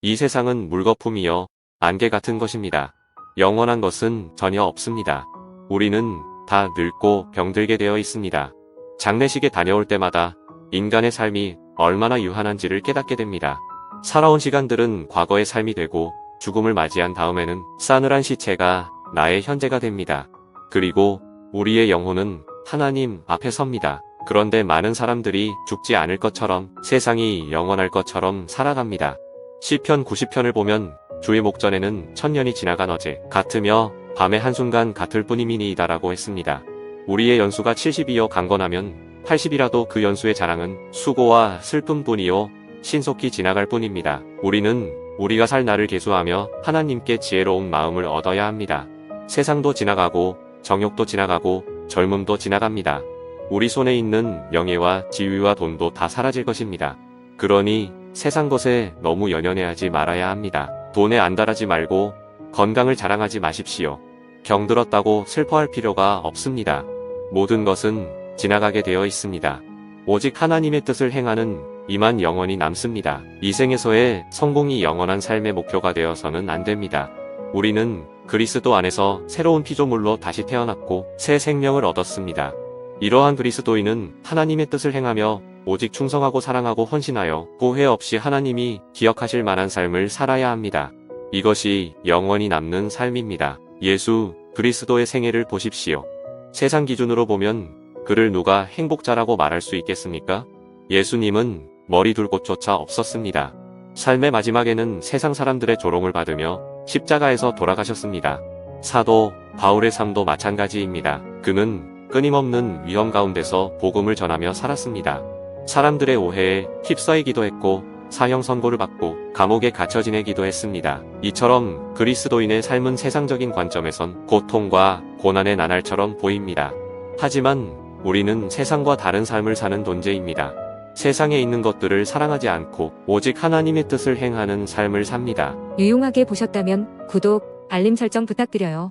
이 세상은 물거품이요. 안개 같은 것입니다. 영원한 것은 전혀 없습니다. 우리는 다 늙고 병들게 되어 있습니다. 장례식에 다녀올 때마다 인간의 삶이 얼마나 유한한지를 깨닫게 됩니다. 살아온 시간들은 과거의 삶이 되고 죽음을 맞이한 다음에는 싸늘한 시체가 나의 현재가 됩니다. 그리고 우리의 영혼은 하나님 앞에 섭니다. 그런데 많은 사람들이 죽지 않을 것처럼 세상이 영원할 것처럼 살아갑니다. 시편 90편을 보면 주의 목전에는 천년이 지나간 어제 같으며 밤의 한순간 같을 뿐이미니이다라고 했습니다. 우리의 연수가 70이여 강건하면 80이라도 그 연수의 자랑은 수고와 슬픔뿐이요 신속히 지나갈 뿐입니다. 우리는 우리가 살 날을 계수하며 하나님께 지혜로운 마음을 얻어야 합니다. 세상도 지나가고 정욕도 지나가고 젊음도 지나갑니다. 우리 손에 있는 명예와 지위와 돈도 다 사라질 것입니다. 그러니 세상 것에 너무 연연해하지 말아야 합니다. 돈에 안달하지 말고 건강을 자랑하지 마십시오. 경들었다고 슬퍼할 필요가 없습니다. 모든 것은 지나가게 되어 있습니다. 오직 하나님의 뜻을 행하는 이만 영원히 남습니다. 이 생에서의 성공이 영원한 삶의 목표가 되어서는 안 됩니다. 우리는 그리스도 안에서 새로운 피조물로 다시 태어났고 새 생명을 얻었습니다. 이러한 그리스도인은 하나님의 뜻을 행하며 오직 충성하고 사랑하고 헌신하여 후회 없이 하나님이 기억하실 만한 삶을 살아야 합니다. 이것이 영원히 남는 삶입니다. 예수 그리스도의 생애를 보십시오. 세상 기준으로 보면 그를 누가 행복자라고 말할 수 있겠습니까? 예수님은 머리 둘 곳조차 없었습니다. 삶의 마지막에는 세상 사람들의 조롱을 받으며 십자가에서 돌아가셨습니다. 사도 바울의 삶도 마찬가지입니다. 그는 끊임없는 위험 가운데서 복음을 전하며 살았습니다. 사람들의 오해에 휩싸이기도 했고 사형 선고를 받고 감옥에 갇혀 지내기도 했습니다. 이처럼 그리스도인의 삶은 세상적인 관점에선 고통과 고난의 나날처럼 보입니다. 하지만 우리는 세상과 다른 삶을 사는 존재입니다. 세상에 있는 것들을 사랑하지 않고 오직 하나님의 뜻을 행하는 삶을 삽니다. 유용하게 보셨다면 구독, 알림 설정 부탁드려요.